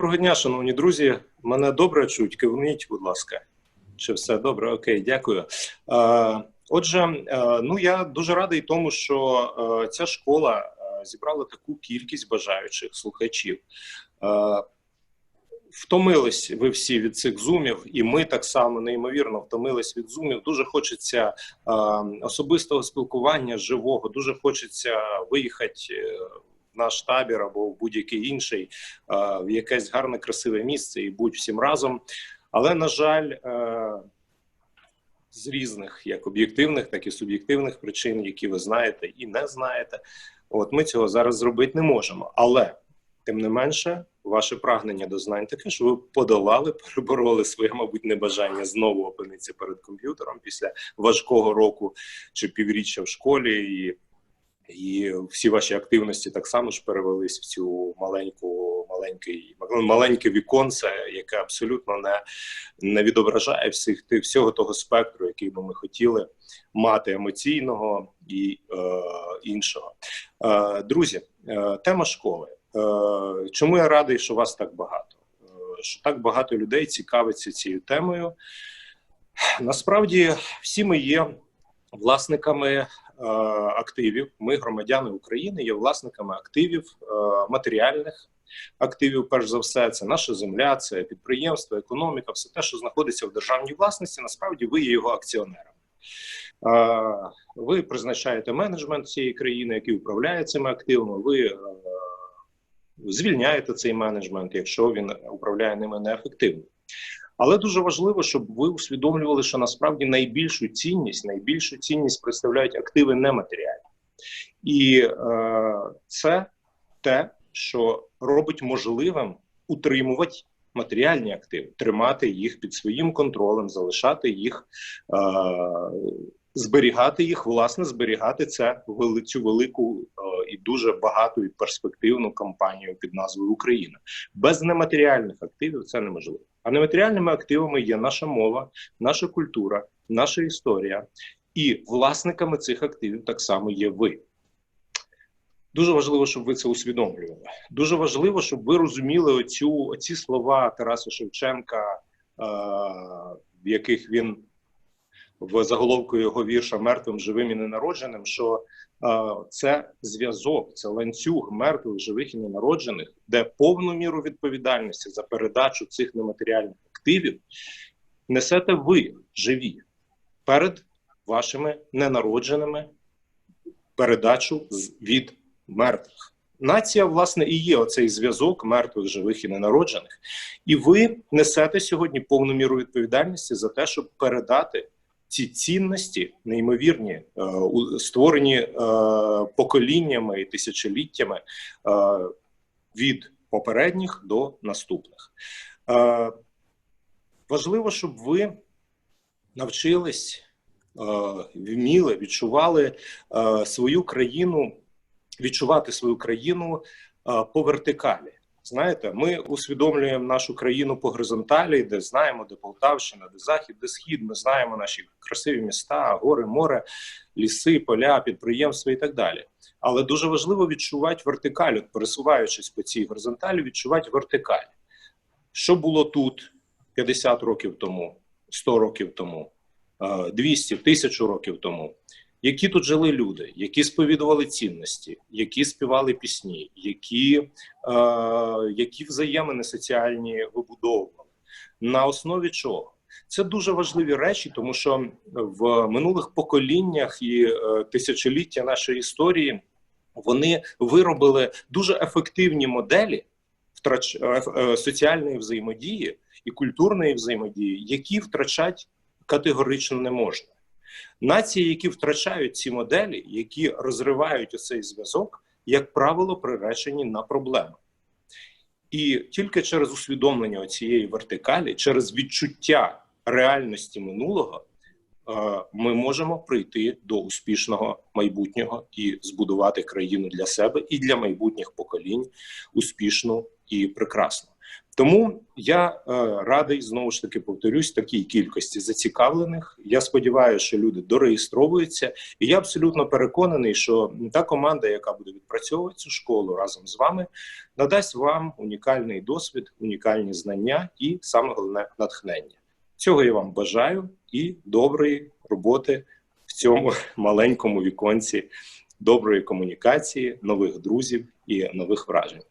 Доброго дня, шановні друзі. Мене добре чуть. Кивніть, будь ласка. Чи все добре? Окей, дякую. Е, Отже, е, ну я дуже радий тому, що е, ця школа зібрала таку кількість бажаючих слухачів. Втомились ви всі від цих зумів, і ми так само неймовірно втомились від зумів. Дуже хочеться особистого спілкування живого. Дуже хочеться виїхати наш табір або в будь-який інший, е, в якесь гарне, красиве місце і будь всім разом. Але на жаль, е, з різних як об'єктивних, так і суб'єктивних причин, які ви знаєте і не знаєте, от ми цього зараз зробити не можемо. Але тим не менше, ваше прагнення до знань таке, що ви подолали, перебороли своє, мабуть, небажання знову опинитися перед комп'ютером після важкого року чи півріччя в школі, і, і всі ваші активності так само ж перевелись в цю маленьку, маленький, маленьке віконце, яке абсолютно не, не відображає всіх всього того спектру, який би ми хотіли мати емоційного і е, іншого. Е, друзі, е, тема школи. Е, Чому я радий, що вас так багато? Е, Що так багато людей цікавиться цією темою? Насправді, всі ми є власниками е, активів. Ми, громадяни України, є власниками активів е, матеріальних активів. Перш за все, це наша земля, це підприємство, економіка, все те, що знаходиться в державній власності. Насправді, ви є його акціонерами. Е, Ви призначаєте менеджмент цієї країни, який управляє цими активами. Ви е, звільняєте цей менеджмент, якщо він управляє ними неефективно. Але дуже важливо, щоб ви усвідомлювали, що насправді найбільшу цінність, найбільшу цінність представляють активи нематеріальні, і е, це те, що робить можливим утримувати матеріальні активи, тримати їх під своїм контролем, залишати їх, е, зберігати їх, власне, зберігати це цю велику е, і дуже багату і перспективну кампанію під назвою Україна. Без нематеріальних активів це неможливо. А нематеріальними активами є наша мова, наша культура, наша історія. І власниками цих активів так само є ви. Дуже важливо, щоб ви це усвідомлювали. Дуже важливо, щоб ви розуміли оцю, оці слова Тараса Шевченка, е, в яких він в заголовку його вірша мертвим, живим і ненародженим, що це зв'язок, це ланцюг мертвих, живих і ненароджених, де повну міру відповідальності за передачу цих нематеріальних активів несете ви живі перед вашими ненародженими передачу від мертвих. Нація, власне, і є оцей зв'язок мертвих, живих і ненароджених. І ви несете сьогодні повну міру відповідальності за те, щоб передати ці цінності, неймовірні, е, створені е, поколіннями і тисячоліттями е, від попередніх до наступних. Важливо, щоб ви навчились, вміли, відчували свою країну, відчувати свою країну по вертикалі. Знаєте, ми усвідомлюємо нашу країну по горизонталі, де знаємо, де Полтавщина, де захід, де схід. Ми знаємо наші красиві міста, гори, море, ліси, поля, підприємства і так далі. Але дуже важливо відчувати вертикаль, пересуваючись по цій горизонталі, відчувати вертикаль. Що було тут 50 років тому, 100 років тому, е, 200, тисячу років тому? Які тут жили люди, які сповідували цінності, які співали пісні, які, е, які взаємини соціальні вибудовували, на основі чого? Це дуже важливі речі, тому що в минулих поколіннях і е, тисячоліття нашої історії вони виробили дуже ефективні моделі втрач е, е, соціальної взаємодії і культурної взаємодії, які втрачати категорично не можна. Нації, які втрачають ці моделі, які розривають оцей зв'язок, як правило, приречені на проблеми. І тільки через усвідомлення цієї вертикалі, через відчуття реальності минулого, е, ми можемо прийти до успішного майбутнього і збудувати країну для себе і для майбутніх поколінь успішну і прекрасну. Тому я е, радий знову ж таки повторюсь такій кількості зацікавлених. Я сподіваюся, що люди дореєстровуються, і я абсолютно переконаний, що та команда, яка буде відпрацьовувати цю школу разом з вами, надасть вам унікальний досвід, унікальні знання і саме головне натхнення. Цього я вам бажаю і доброї роботи в цьому маленькому віконці, доброї комунікації, нових друзів і нових вражень.